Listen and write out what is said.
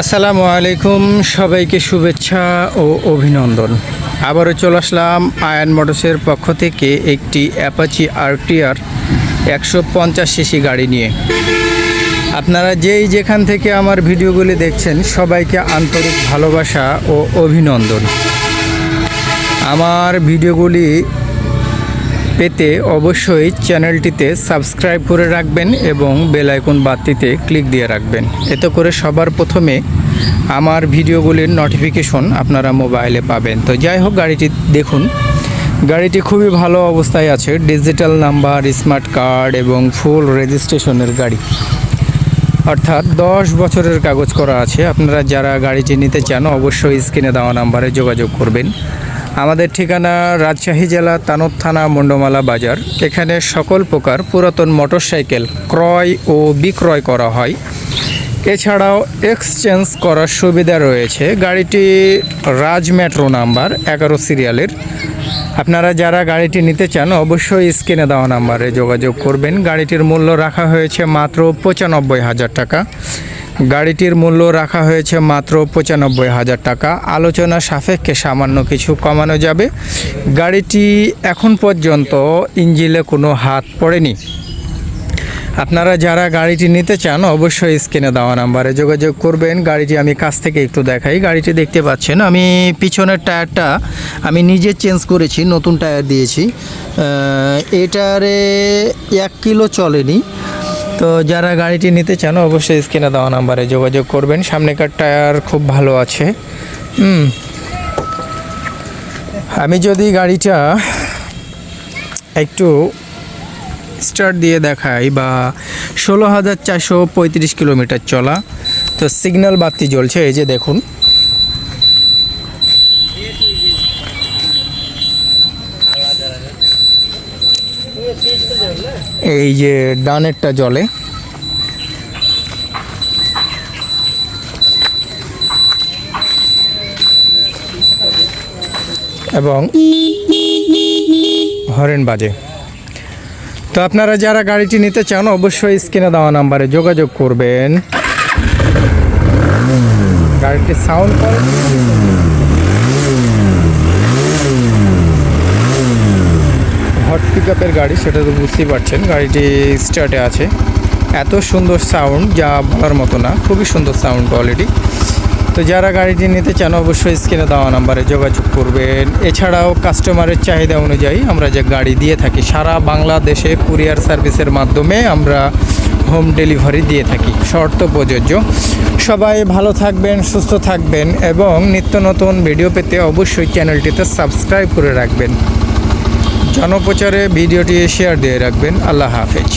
আসসালামু আলাইকুম, সবাইকে শুভেচ্ছা ও অভিনন্দন। আবারও চলে আসলাম আয়ান মোটরসের পক্ষ থেকে একটি অ্যাপাচি আরটিআর একশো পঞ্চাশ সিসি গাড়ি নিয়ে। আপনারা যেই যেখান থেকে আমার ভিডিওগুলি দেখছেন, সবাইকে আন্তরিক ভালোবাসা ও অভিনন্দন। আমার ভিডিওগুলি পেতে অবশ্যই চ্যানেলটিতে সাবস্ক্রাইব করে রাখবেন এবং বেল আইকন বাতিতে ক্লিক দিয়ে রাখবেন। এতে করে সবার প্রথমে আমার ভিডিওগুলির নোটিফিকেশন আপনারা মোবাইলে পাবেন। তো যাই হোক, গাড়িটি দেখুন। গাড়িটি খুবই ভালো অবস্থায় আছে। ডিজিটাল নাম্বার, স্মার্ট কার্ড এবং ফুল রেজিস্ট্রেশনের গাড়ি। অর্থাৎ দশ বছরের কাগজ করা আছে। আপনারা যারা গাড়িটি নিতে চান, অবশ্যই স্ক্রিনে দেওয়া নাম্বারে যোগাযোগ করবেন। আমাদের ঠিকানা রাজশাহী জেলা তানোর থানা মন্ডমালা বাজার। এখানে সকল প্রকার পুরাতন মোটরসাইকেল ক্রয় ও বিক্রয় করা হয়। এছাড়াও এক্সচেঞ্জ করার সুবিধা রয়েছে। গাড়িটি রাজ মেট্রো নাম্বার এগারো সিরিয়ালের। আপনারা যারা গাড়িটি নিতে চান, অবশ্যই স্ক্রিনে দেওয়া নাম্বারে যোগাযোগ করবেন। গাড়িটির মূল্য রাখা হয়েছে মাত্র পঁচানব্বই হাজার টাকা। গাড়িটির মূল্য রাখা হয়েছে মাত্র পঁচানব্বই হাজার টাকা। আলোচনা সাপেক্ষে সামান্য কিছু কমানো যাবে। গাড়িটি এখন পর্যন্ত ইঞ্জিলে কোনো হাত পড়েনি। আপনারা যারা গাড়িটি নিতে চান, অবশ্যই স্ক্রিনে দেওয়া নাম্বারে যোগাযোগ করবেন। গাড়িটি আমি কাছ থেকে একটু দেখাই। গাড়িটি দেখতে পাচ্ছেন, আমি পিছনের টায়ারটা আমি নিজে চেঞ্জ করেছি, নতুন টায়ার দিয়েছি। এটারে এক কিলো চলেনি। তো যারা গাড়িটি নিতে চান, অবশ্যই স্ক্রিনে দেওয়া নাম্বারে যোগাযোগ করবেন। সামনেকার টায়ার খুব ভালো আছে। হুম। আমি যদি গাড়িটা একটু স্টার্ট দিয়ে দেখাই বা ষোলো হাজার চারশো পঁয়ত্রিশ কিলোমিটার চলা, তো সিগন্যাল বাতি জ্বলছে, এই যে দেখুন। এই যে ডানেরটা জলে। এবং হরেন বাজে। তো আপনারা যারা গাড়িটি নিতে চান, অবশ্যই স্ক্রিনে দেওয়া নাম্বারে যোগাযোগ করবেন। গাড়িটির সাউন্ড পিক আপের গাড়ি, সেটা তো বুঝতেই পারছেন। গাড়িটি স্টার্টে আছে। এত সুন্দর সাউন্ড যা বলার মতো না, খুবই সুন্দর সাউন্ড কোয়ালিটি তো যারা গাড়িটি নিতে চান, অবশ্যই স্ক্রিনে দেওয়া নাম্বারে যোগাযোগ করবেন। এছাড়াও কাস্টমারের চাহিদা অনুযায়ী আমরা যে গাড়ি দিয়ে থাকি, সারা বাংলাদেশে কুরিয়ার সার্ভিসের মাধ্যমে আমরা হোম ডেলিভারি দিয়ে থাকি। শর্ত প্রযোজ্য। সবাই ভালো থাকবেন, সুস্থ থাকবেন এবং নিত্য নতুন ভিডিও পেতে অবশ্যই চ্যানেলটিতে সাবস্ক্রাইব করে রাখবেন। জনপ্রচারে ভিডিওটি শেয়ার দিয়ে রাখবেন। আল্লাহ হাফেজ।